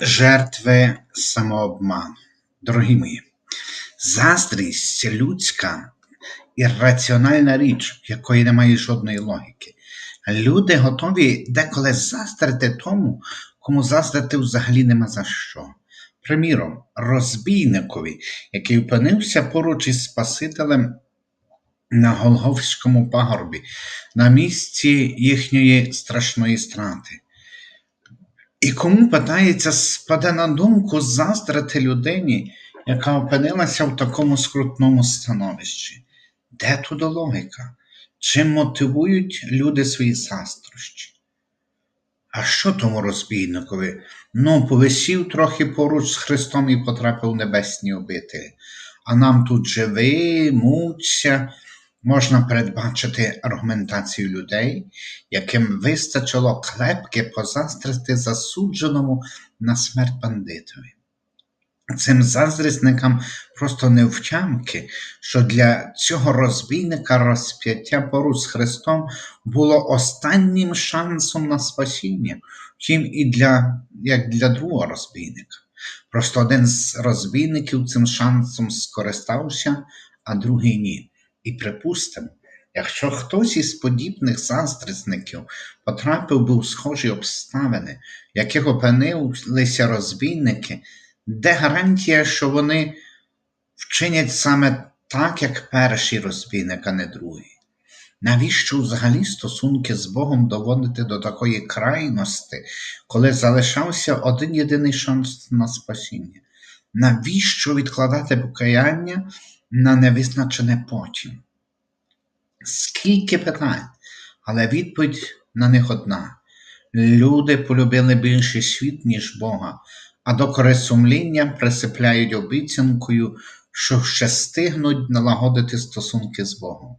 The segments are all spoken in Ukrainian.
жертви самообману. Дорогі мої, заздрість людська ірраціональна річ, якої немає жодної логіки. Люди готові деколи заздрити тому, кому заздрити взагалі нема за що. Приміром, розбійникові, який опинився поруч із Спасителем на Голговському пагорбі, на місці їхньої страшної страти. І кому питається, спаде на думку заздрити людині, яка опинилася в такому скрутному становищі? Де тут логіка? Чим мотивують люди свої заздрощі? А що тому розбійникові? Ну, повисів трохи поруч з Христом і потрапив в небесні обителі. А нам тут живи, муться, можна передбачити аргументацію людей, яким вистачило клепки позастрити засудженому на смерть бандитові. Цим заздрісникам просто не що для цього розбійника розп'яття поруч з Христом було останнім шансом на спасіння, втім і для, як для другого розбійника. Просто один з розбійників цим шансом скористався, а другий ні. І припустимо, якщо хтось із подібних заздрісників потрапив би у схожі обставини, в яких опинилися розбійники, де гарантія, що вони вчинять саме так, як перший розбійник, а не другий? Навіщо взагалі стосунки з Богом доводити до такої крайності, коли залишався один єдиний шанс на спасіння? Навіщо відкладати покаяння на невизначене потім? Скільки питань, але відповідь на них одна. Люди полюбили більше світ, ніж Бога, а докори сумління присипляють обіцянкою, що ще стигнуть налагодити стосунки з Богом.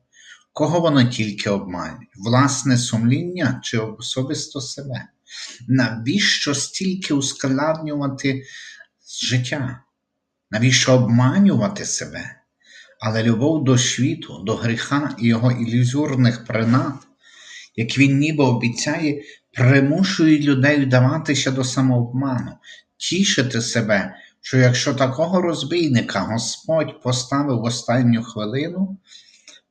Кого воно тільки обманюють? Власне сумління чи особисто себе? Навіщо стільки ускладнювати життя? Навіщо обманювати себе? Але любов до світу, до гріха і його ілюзорних принад, як він ніби обіцяє, примушують людей вдаватися до самообману, тішити себе, що якщо такого розбійника Господь поставив в останню хвилину,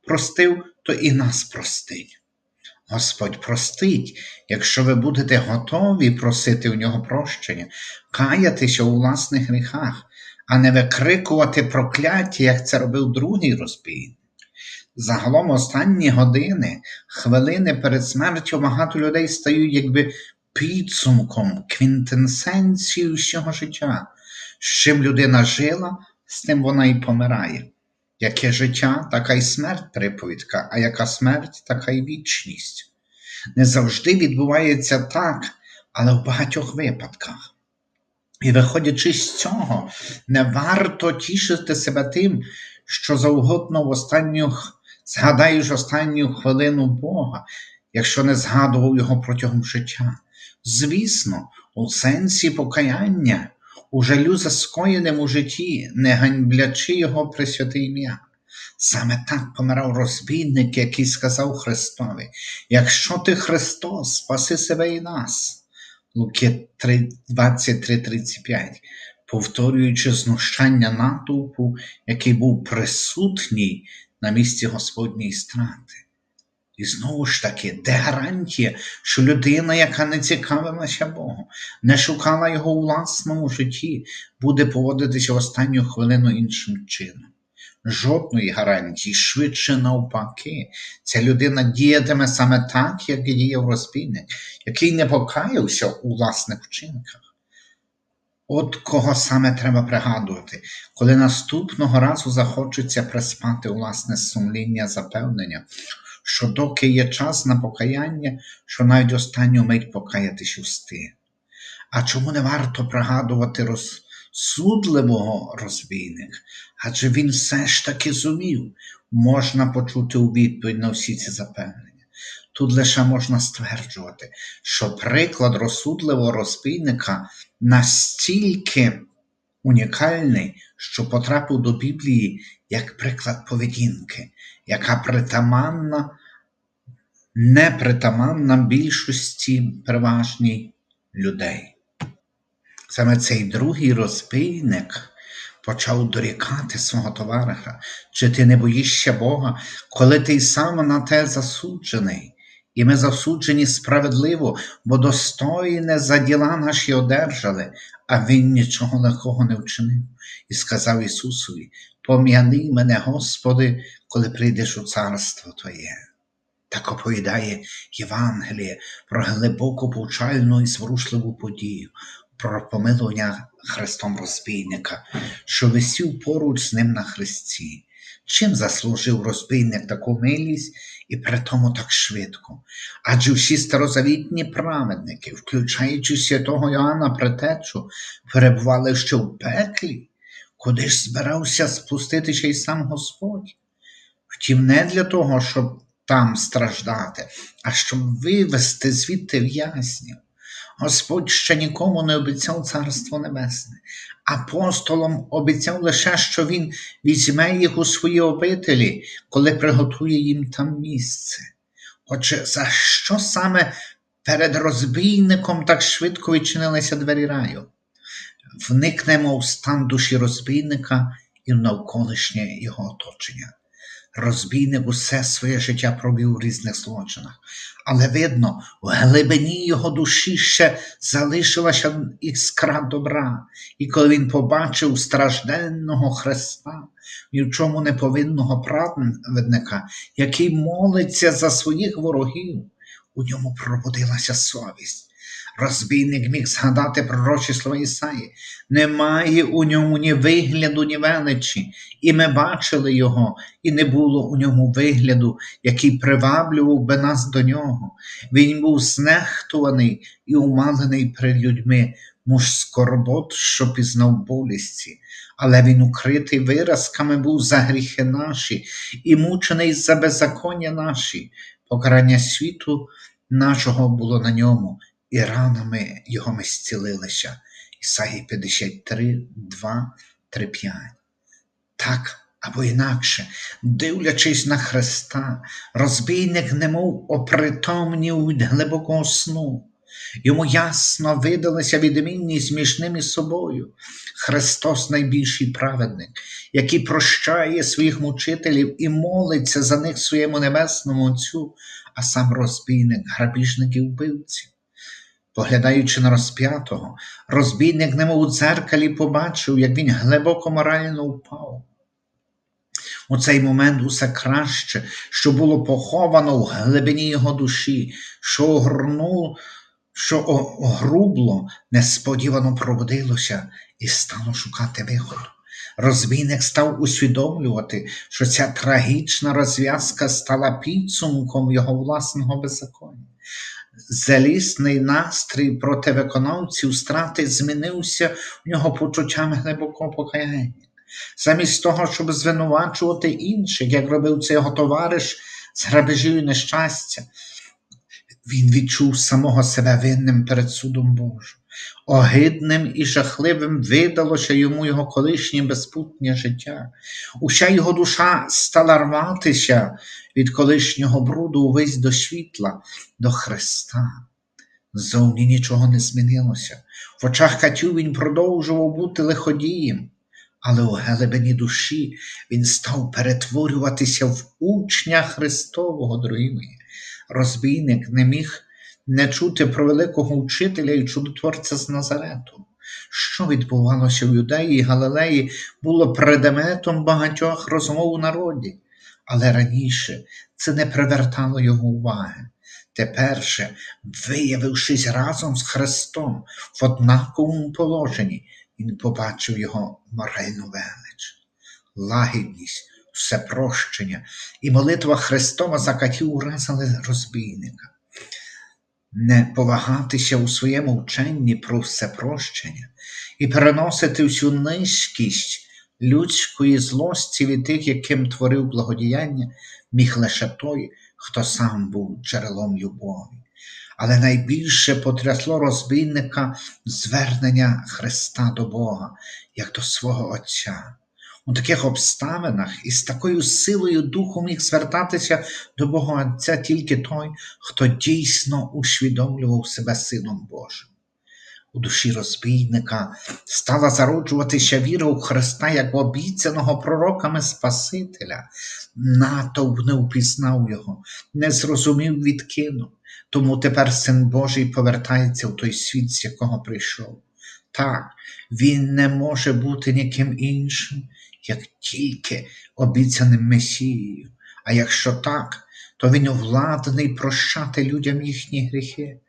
простив, то і нас простить. Господь простить, якщо ви будете готові просити у нього прощення, каятися у власних гріхах, а не викрикувати прокляття, як це робив другий розбійник. Загалом останні години, хвилини перед смертю багато людей стають якби підсумком, квінтенсенцією всього життя. З чим людина жила, з тим вона і помирає. Яке життя, така й смерть приповідка, а яка смерть, така й вічність. Не завжди відбувається так, але в багатьох випадках. І виходячи з цього, не варто тішити себе тим, що завгодно в останню згадаєш останню хвилину Бога, якщо не згадував його протягом життя. Звісно, у сенсі покаяння, у жалю за скоєним у житті, не ганьблячи його присвяте ім'я. Саме так помирав розбійник, який сказав Христові: Якщо ти Христос, спаси себе і нас. Луки 23:35, повторюючи знущання натовпу, який був присутній на місці Господньої страти. І знову ж таки, де гарантія, що людина, яка не цікавилася Богом, не шукала його у власному житті, буде поводитися в останню хвилину іншим чином. Жодної гарантії, швидше навпаки, ця людина діятиме саме так, як діяв розбійник, який не покаявся у власних вчинках. От кого саме треба пригадувати, коли наступного разу захочеться приспати власне сумління запевнення, що доки є час на покаяння, що навіть останню мить покаятись устиг. А чому не варто пригадувати розсудливого розбійника? Адже він все ж таки зумів, можна почути у відповідь на всі ці запевнення. Тут лише можна стверджувати, що приклад розсудливого розбійника настільки унікальний, що потрапив до Біблії як приклад поведінки, яка притаманна, непритаманна більшості переважній людей. Саме цей другий розбійник почав дорікати свого товариша, чи ти не боїшся Бога, коли ти сам на те засуджений. І ми засуджені справедливо, бо достойне за діла наші одержали, а він нічого легкого не вчинив. І сказав Ісусові: Пом'яни мене, Господи, коли прийдеш у царство Твоє. Так оповідає Євангеліє про глибоку повчальну і зворушливу подію, про помилування Христом розбійника, що висів поруч з ним на хресті. Чим заслужив розбійник таку милість і при тому так швидко? Адже всі старозавітні праведники, включаючи святого Йоанна Претечу, перебували ще в пеклі, куди ж збирався спуститися й сам Господь. Втім, не для того, щоб там страждати, а щоб вивести звідти в'язнів. Господь ще нікому не обіцяв Царство Небесне. Апостолам обіцяв лише, що Він візьме їх у свої обителі, коли приготує їм там місце. Отже, за що саме перед розбійником так швидко відчинилися двері раю? Вникнемо в стан душі розбійника і в навколишнє його оточення. Розбійник усе своє життя пробив у різних злочинах, але видно, в глибині його душі ще залишилася іскра добра, і коли він побачив стражденного Христа, ні в чому не повинного праведника, який молиться за своїх ворогів, у ньому пробудилася совість. Розбійник міг згадати пророчі слова Ісаї. Немає у ньому ні вигляду, ні величі, і ми бачили його, і не було у ньому вигляду, який приваблював би нас до нього. Він був знехтуваний і умалений перед людьми, муж скорбот, що пізнав болісті, але він укритий виразками був за гріхи наші, і мучений за беззаконня наші, покарання світу нашого було на ньому і ранами його ми зцілилися. Ісаї 53, 2, 3, 5. Так або інакше, дивлячись на Христа, розбійник немов опритомнів від глибокого сну. Йому ясно видалися відмінність між ним і собою. Христос найбільший праведник, який прощає своїх мучителів і молиться за них своєму небесному Отцю, а сам розбійник, грабіжник і вбивці. Поглядаючи на розп'ятого, розбійник немов у дзеркалі побачив, як він глибоко морально впав. У цей момент усе краще, що було поховано в глибині його душі, що огорнуло, що огрубло, несподівано пробудилося і стало шукати виходу. Розбійник став усвідомлювати, що ця трагічна розв'язка стала підсумком його власного беззаконня. Залісний настрій проти виконавців страти змінився в нього почуттями глибокого покаяння. Замість того, щоб звинувачувати інших, як робив це його товариш з грабежів і нещастя, він відчув самого себе винним перед судом Божим. Огидним і жахливим видалося йому його колишнє безпутнє життя. Уся його душа стала рватися від колишнього бруду увесь до світла, до Христа. Зовні нічого не змінилося. В очах Катю він продовжував бути лиходієм, але у глибині душі він став перетворюватися в учня Христового, дорогі. Розбійник не міг не чути про великого вчителя і чудотворця з Назарету. Що відбувалося в Юдеї і Галилеї, було предметом багатьох розмов у народі, але раніше це не привертало його уваги. Тепер же, виявившись разом з Христом в однаковому положенні, він побачив його моральну велич, лагідність, всепрощення і молитва Христова за катів уразили розбійника не повагатися у своєму вченні про всепрощення і переносити всю низькість людської злості від тих, яким творив благодіяння, міг лише той, хто сам був джерелом любові. Але найбільше потрясло розбійника звернення Христа до Бога, як до свого Отця. У таких обставинах і з такою силою духу міг звертатися до Бога Отця тільки той, хто дійсно усвідомлював себе Сином Божим. У душі розбійника стала зароджуватися віра у Христа як обіцяного пророками Спасителя. Натовп не впізнав його, не зрозумів, відкинув. Тому тепер Син Божий повертається в той світ, з якого прийшов. Так, він не може бути ніким іншим, як тільки обіцяним Месією. А якщо так, то він владний прощати людям їхні гріхи.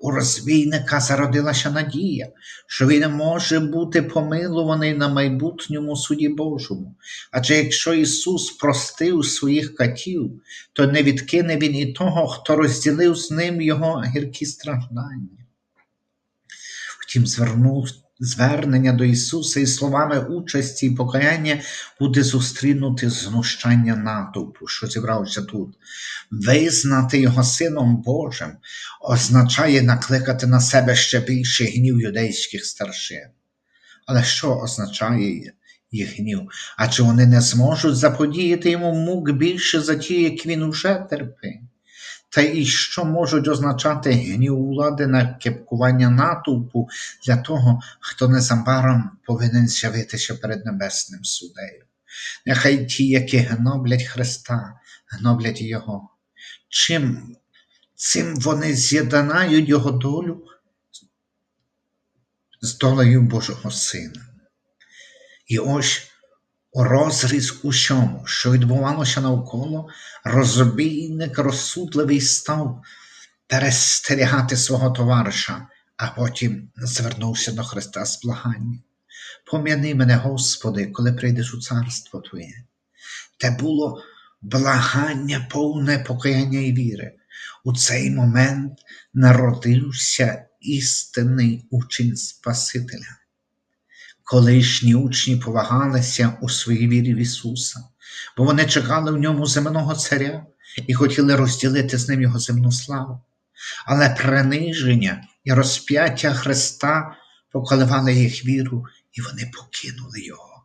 У розбійника зародилася надія, що він може бути помилуваний на майбутньому суді Божому. Adже якщо Ісус простив своїх катів, то не відкине Він і того, хто розділив з ним його гіркі страждання. Втім, звернув звернення до Ісуса і словами участі і покаяння буде зустрінути знущання натовпу, що зібрався тут. Визнати його Сином Божим означає накликати на себе ще більше гнів юдейських старшин. Але що означає їх гнів? Адже вони не зможуть заподіяти йому мук більше за ті, як він уже терпить. Та і що можуть означати гнів влади на кепкування натовпу для того, хто незабаром повинен з'явитися перед небесним судею. Нехай ті, які гноблять Христа, гноблять Його. Чим цим вони з'єднають Його долю з долею Божого Сина. І ось розріз усьому, що відбувалося навколо, розбійник розсудливий став перестерігати свого товариша, а потім звернувся до Христа з благанням. Пом'яни мене, Господи, коли прийдеш у царство Твоє. Те було благання повне покаяння і віри. У цей момент народився істинний учень Спасителя. Колишні учні повагалися у своїй вірі в Ісуса, бо вони чекали в ньому земного царя і хотіли розділити з ним його земну славу. Але приниження і розп'яття Христа поколивали їх віру, і вони покинули Його.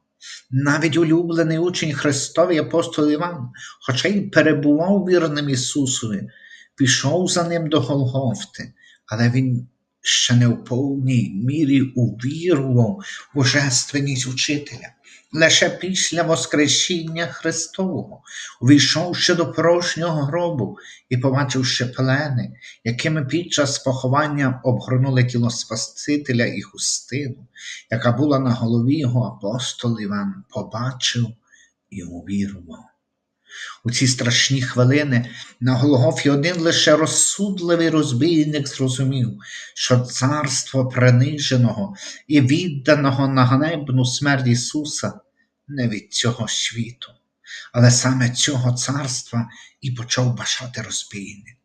Навіть улюблений учень Христовий апостол Іван, хоча й перебував вірним Ісусові, пішов за ним до Голгофти, але він ще не в повній мірі увірував божественність учителя. Лише після Воскресіння Христового, увійшовши до порожнього гробу і побачивши пелени, якими під час поховання обгорнули тіло Спасителя і хустину, яка була на голові його апостол Іван, побачив і увірував. У ці страшні хвилини на Голгофі один лише розсудливий розбійник зрозумів, що царство приниженого і відданого на ганебну смерть Ісуса не від цього світу, але саме цього царства і почав бажати розбійник.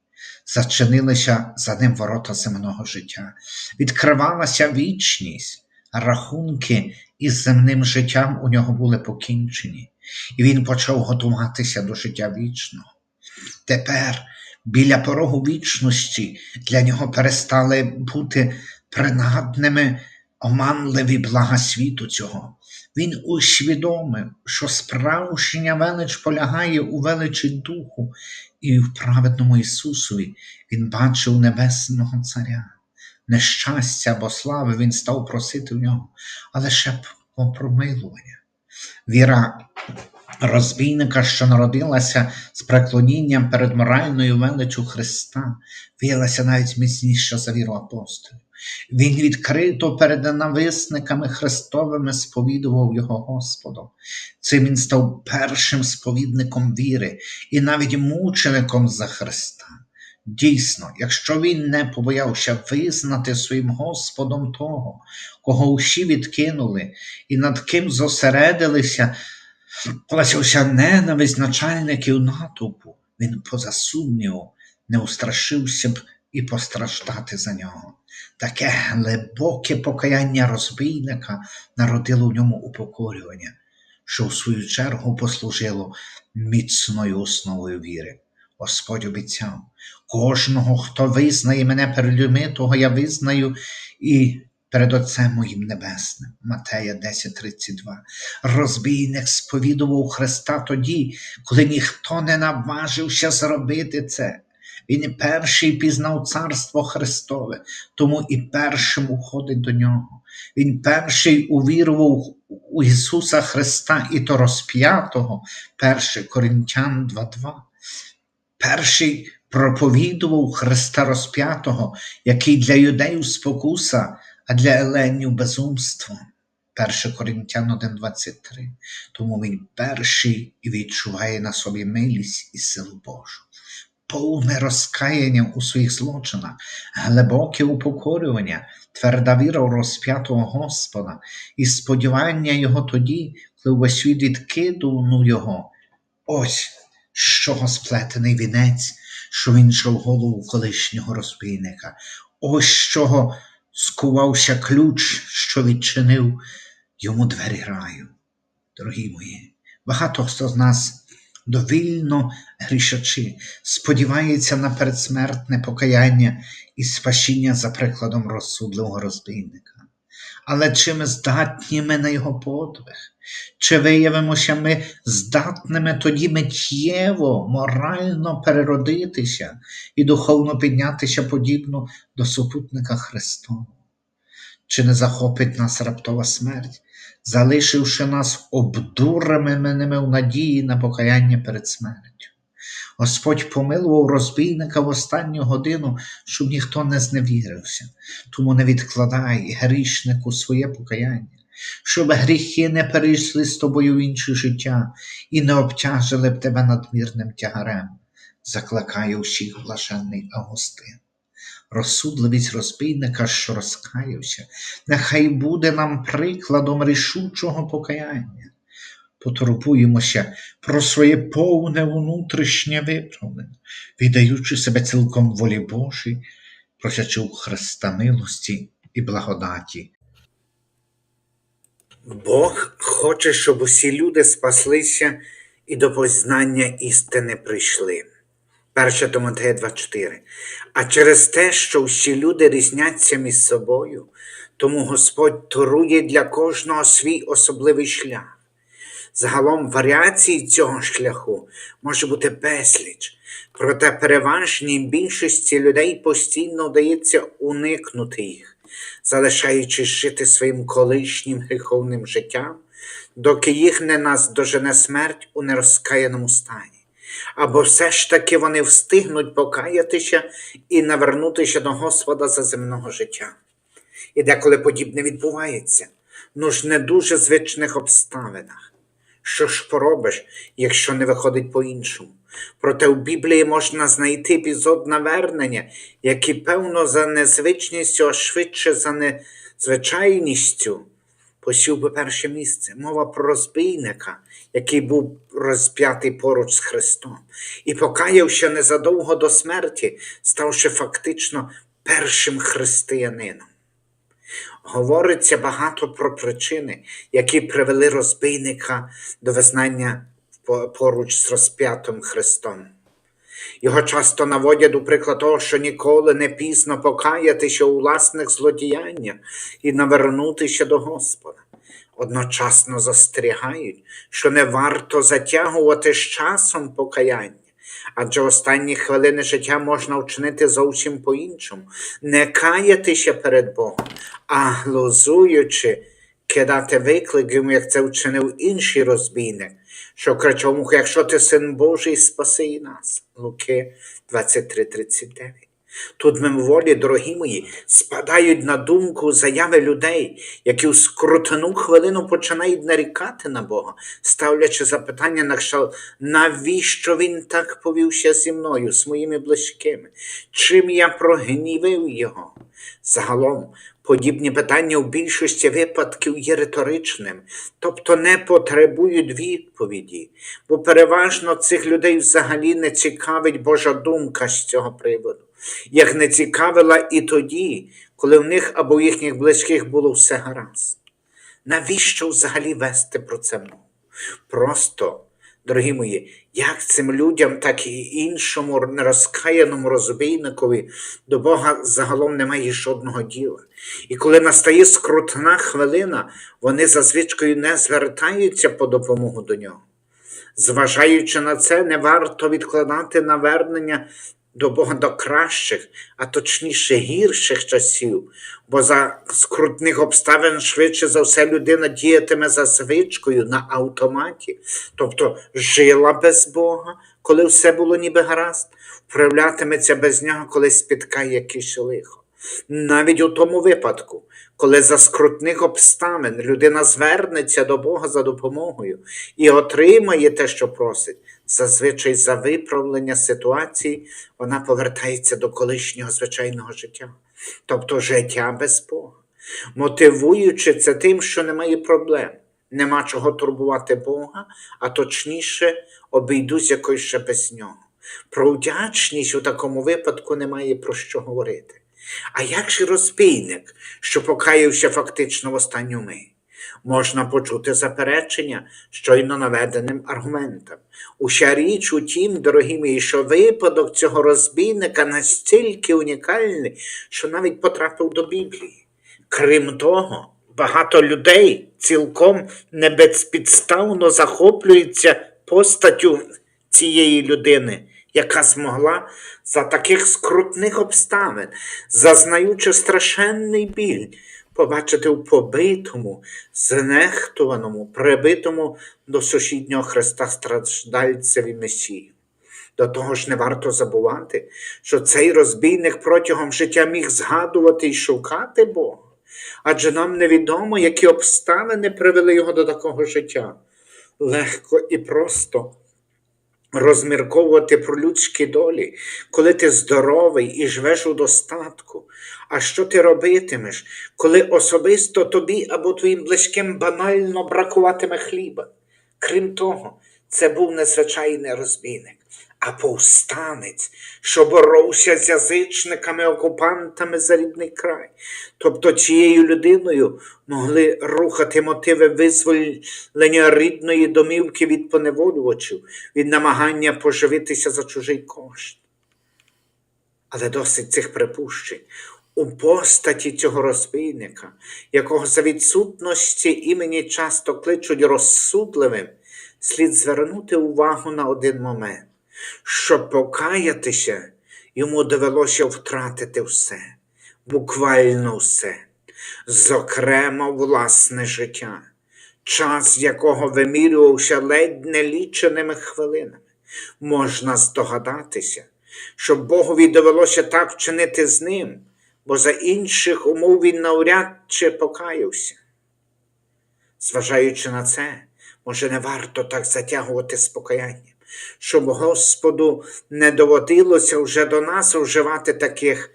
Зачинилися за ним ворота земного життя, відкривалася вічність, рахунки із земним життям у нього були покінчені, і він почав готуватися до життя вічного. Тепер біля порогу вічності для нього перестали бути принадними оманливі блага світу цього. Він усвідомив, що справжня велич полягає у величі Духу, і в праведному Ісусові він бачив Небесного Царя. Нещастя або слави він став просити в нього, але ще б промилування. Віра розбійника, що народилася з преклонінням перед моральною величю Христа, виявилася навіть міцніша за віру апостолів. Він відкрито перед ненависниками Христовими сповідував його Господом. Цим він став першим сповідником віри і навіть мучеником за Христа. Дійсно, якщо він не побоявся визнати своїм Господом того, кого усі відкинули, і над ким зосередилися, плачився ненависть начальників натовпу, він поза сумніву не устрашився б і постраждати за нього. Таке глибоке покаяння розбійника народило в ньому упокорювання, що в свою чергу послужило міцною основою віри. Господь обіцяв, кожного, хто визнає мене перед людьми, того я визнаю і перед Отцем моїм Небесним. Матея 10:32. Розбійник сповідував Христа тоді, коли ніхто не наважився зробити це. Він перший пізнав царство Христове, тому і першим уходить до нього. Він перший увірував у Ісуса Христа і то розп'ятого, 1 Коринтян 2.2. Перший проповідував Христа розп'ятого, який для юдеїв спокуса, а для еленів безумство. 1 Коринтян 1.23. Тому він перший і відчуває на собі милість і силу Божу. Повне розкаяння у своїх злочинах, глибоке упокорювання, тверда віра у розп'ятого Господа і сподівання Його тоді, коли увесь світ відкинув його. Ось чого сплетений вінець, що він жав голову колишнього розбійника. Ось чого скувався ключ, що відчинив йому двері раю. Дорогі мої, багато хто з нас довільно грішачи, сподівається на передсмертне покаяння і спасіння за прикладом розсудливого розбійника. Але чи ми здатні ми на його подвиг? Чи виявимося ми здатними тоді миттєво, морально переродитися і духовно піднятися подібно до супутника Христового? Чи не захопить нас раптова смерть, залишивши нас обдуреними в надії на покаяння перед смертю? Господь помилував розбійника в останню годину, щоб ніхто не зневірився, тому не відкладай грішнику своє покаяння, щоб гріхи не перейшли з тобою в інше життя і не обтяжили б тебе надмірним тягарем. Закликаю всіх блаженний Августин. Розсудливість розбійника, що розкаявся, нехай буде нам прикладом рішучого покаяння. Потурбуємося про своє повне внутрішнє виправлення, віддаючи себе цілком волі Божій, просячи у Христа милості і благодаті. Бог хоче, щоб усі люди спаслися і до познання істини прийшли. 1 Тимотея 2,4. А через те, що всі люди різняться між собою, тому Господь торує для кожного свій особливий шлях. Загалом варіацій цього шляху може бути безліч, проте переважній більшості людей постійно вдається уникнути їх, залишаючись жити своїм колишнім гріховним життям, доки їх не наздожене смерть у нерозкаяному стані. Або все ж таки вони встигнуть покаятися і навернутися до Господа за земного життя. І деколи подібне відбувається, ну ж не дуже звичних обставинах. Що ж поробиш, якщо не виходить по-іншому? Проте в Біблії можна знайти епізод навернення, який, певно, за незвичністю, а швидше за незвичайністю посів би перше місце. Мова про розбійника, який був розп'ятий поруч з Христом, і покаявся незадовго до смерті, ставши фактично першим християнином. Говориться багато про причини, які привели розбійника до визнання поруч з розп'ятим Христом. Його часто наводять у приклад того, що ніколи не пізно покаятися у власних злодіяннях і навернутися до Господа. Одночасно застерігають, що не варто затягувати з часом покаяння, адже останні хвилини життя можна вчинити зовсім по-іншому, не каятися перед Богом, а глузуючи, кидати виклик як це вчинив інший розбійник, що кричав йому, якщо ти син Божий, спаси нас. Луки 23:39. Тут мимоволі, дорогі мої, спадають на думку заяви людей, які в скрутну хвилину починають нарікати на Бога, ставлячи запитання на кшталт, навіщо він так повівся зі мною, з моїми близькими, чим я прогнівив його. Загалом, подібні питання в більшості випадків є риторичним, тобто не потребують відповіді, бо переважно цих людей взагалі не цікавить Божа думка з цього приводу як не цікавила і тоді, коли в них або в їхніх близьких було все гаразд. Навіщо взагалі вести про це мову? Просто, дорогі мої, як цим людям, так і іншому нерозкаяному розбійникові до Бога загалом немає жодного діла. І коли настає скрутна хвилина, вони за не звертаються по допомогу до нього. Зважаючи на це, не варто відкладати навернення до Бога до кращих, а точніше гірших часів, бо за скрутних обставин швидше за все людина діятиме за звичкою на автоматі, тобто жила без Бога, коли все було ніби гаразд, вправлятиметься без нього, коли спіткає якесь лихо. Навіть у тому випадку, коли за скрутних обставин людина звернеться до Бога за допомогою і отримає те, що просить, зазвичай за виправлення ситуації вона повертається до колишнього звичайного життя, тобто життя без Бога, мотивуючи це тим, що немає проблем, нема чого турбувати Бога, а точніше обійдусь якось ще без нього. Про вдячність у такому випадку немає про що говорити. А як же розбійник, що покаявся фактично в останню мить? Можна почути заперечення щойно наведеним аргументам. Уся річ у тім, дорогі мої, що випадок цього розбійника настільки унікальний, що навіть потрапив до Біблії. Крім того, багато людей цілком небезпідставно захоплюються постаттю цієї людини, яка змогла за таких скрутних обставин, зазнаючи страшенний біль, побачити у побитому, знехтуваному, прибитому до сусіднього Христа страждальцеві Месію. До того ж, не варто забувати, що цей розбійник протягом життя міг згадувати і шукати Бога, адже нам невідомо, які обставини привели його до такого життя. Легко і просто розмірковувати про людські долі, коли ти здоровий і живеш у достатку. А що ти робитимеш, коли особисто тобі або твоїм близьким банально бракуватиме хліба? Крім того, це був незвичайний розбійник, а повстанець, що боровся з язичниками-окупантами за рідний край. Тобто цією людиною могли рухати мотиви визволення рідної домівки від поневолювачів, від намагання поживитися за чужий кошт. Але досить цих припущень. У постаті цього розбійника, якого за відсутності імені часто кличуть розсудливим, слід звернути увагу на один момент. Щоб покаятися, йому довелося втратити все, буквально все, зокрема, власне життя, час якого вимірювався ледь не ліченими хвилинами. Можна здогадатися, що Богові довелося так вчинити з ним, бо за інших умов він навряд чи покаявся. Зважаючи на це, може, не варто так затягувати з покаянням, щоб Господу не доводилося вже до нас вживати таких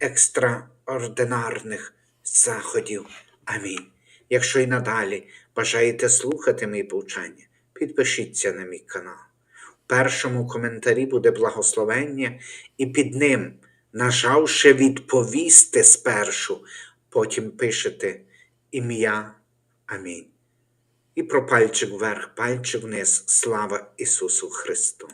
екстраординарних заходів. Амінь. Якщо і надалі бажаєте слухати мої повчання, підпишіться на мій канал. В першому коментарі буде благословення, і під ним, нажавши відповісти спершу, потім пишете ім'я. Амінь. І про пальчик вверх, пальчик вниз. Слава Ісусу Христу!